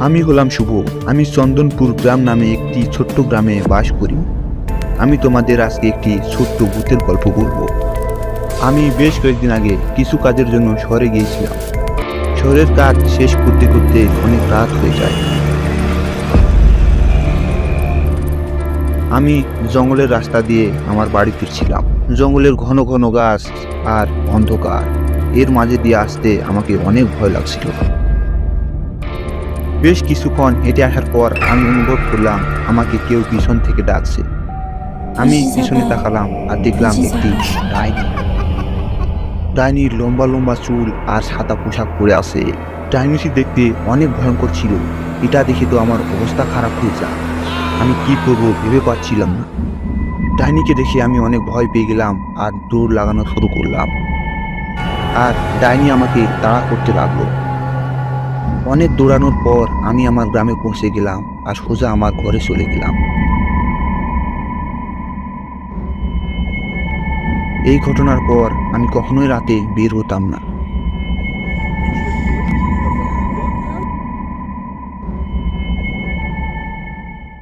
আমি হলাম শুভ। আমি চন্দনপুর গ্রাম নামে একটি ছোট্ট গ্রামে বাস করি। আমি তোমাদের আজকে একটি ছোট্ট ভূতের গল্প বলব। আমি বেশ কয়েকদিন আগে কিছু কাজের জন্য শহরে গিয়েছিলাম। শহরের কাজ শেষ করতে করতে অনেক রাত হয়ে যায়। আমি জঙ্গলের রাস্তা দিয়ে আমার বাড়ি ফিরছিলাম। জঙ্গলের ঘন ঘন গাছ আর অন্ধকার। এর মাঝে দিয়ে আসতে আমাকে অনেক ভয় লাগছিল। বেশ কিছুক্ষণ হেঁটে আসার পর আমি অনুভব করলাম আমাকে কেউ পিছন থেকে ডাকছে। আমি পিছনে তাকালাম আর দেখলাম একটি ডাইনি। ডাইনির লম্বা লম্বা চুল আর সাদা পোশাক পরে আছে। ডাইনিটি দেখতে অনেক ভয়ঙ্কর ছিল। এটা দেখে তো আমার অবস্থা খারাপ হয়ে যায়। আমি কি করব ভেবে পাচ্ছিলাম না। ডাইনিকে দেখে আমি অনেক ভয় পেয়ে গেলাম আর দৌড় লাগানো শুরু করলাম। আর ডাইনি আমাকে তাড়া করতে লাগল। অনেক দৌড়ানোর পর আমি আমার গ্রামে পৌঁছে গেলাম আর সোজা আমার ঘরে চলে গেলাম। এই ঘটনার পর আমি কখনোই রাতে বের হতাম না।